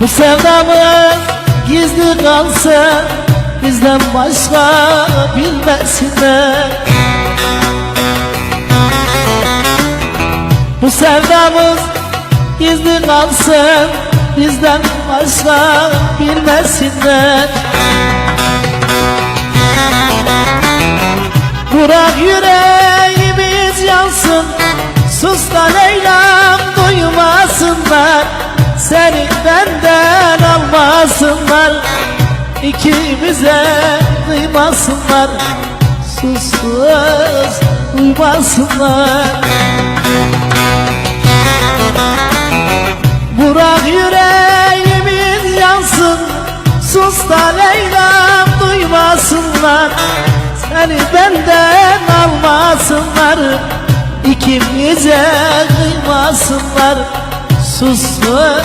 Bu sevdamız gizli kalsın Bizden başka bilmesinler Bu sevdamız gizli kalsın Bizden başka bilmesinler Bırak yüreğimiz yansın Sus da Leyla'm duymasınlar Seni benden almasınlar İkimize kıymasınlar. Sus sus duymasınlar Bırak yüreğimiz yansın Sus da Leyla'm duymasınlar. Seni benden almasınlar İkimize kıymasınlar Sus sus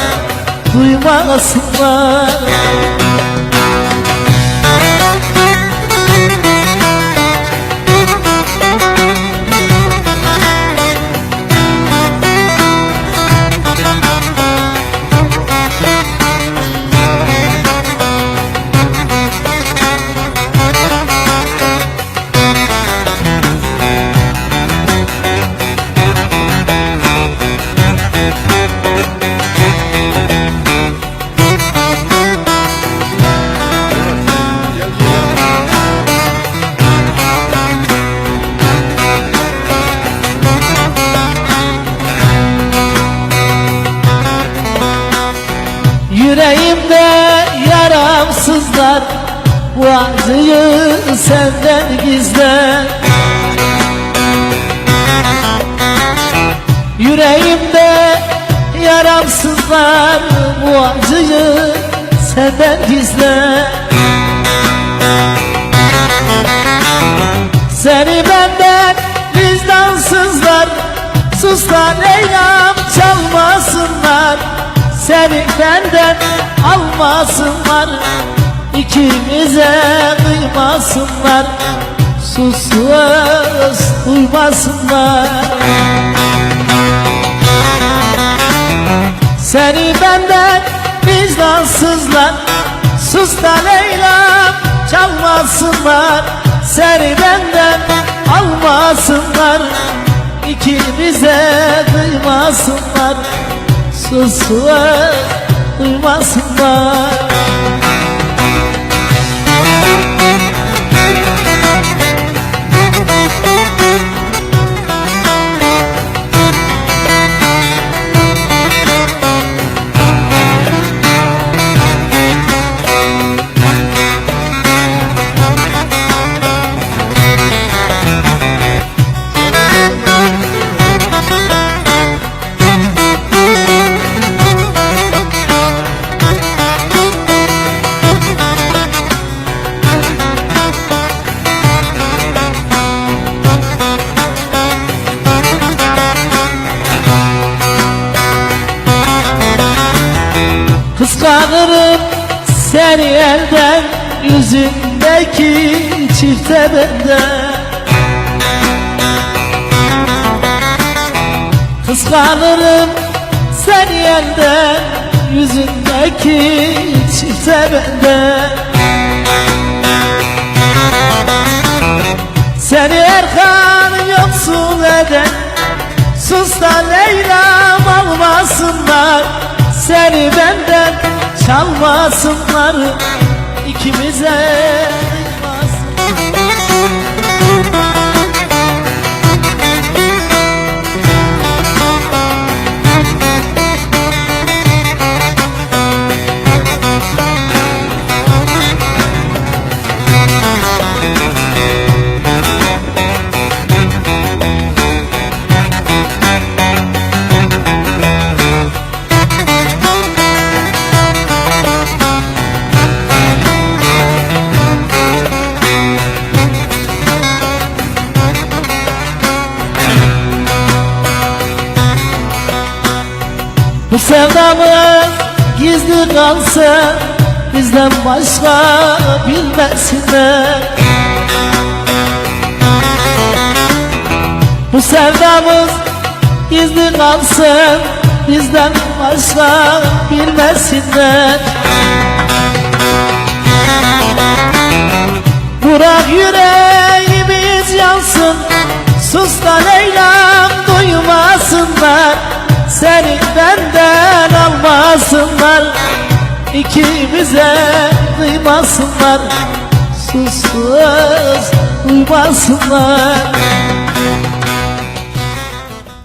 duymasınlar Bu acıyı senden gizler. Yüreğimde yaramsızlar Bu acıyı senden gizler. Seni benden vicdansızlar Sus da Leyla'm çalmasınlar. Seni benden almasınlar İkimize kıymasınlar. Sus sus Seni benden vicdansızlar. Sus da Leyla'm çalmasınlar. Seni benden almasınlar. İkimize kıymasınlar. Sus sus duymasınlar Kıskanırım seni elden Yüzündeki çifte benden Kıskanırım seni elden Yüzündeki çifte benden Seni Erkan yoksul eden Sus da Leyla'm almasınlar Seni benden çalmasınlar İkimize Bu sevdamız gizli kalsın Bizden başka bilmesinler Bu sevdamız gizli kalsın Bizden başka bilmesinler İkimize kıymasınlar Sus sus duymasınlar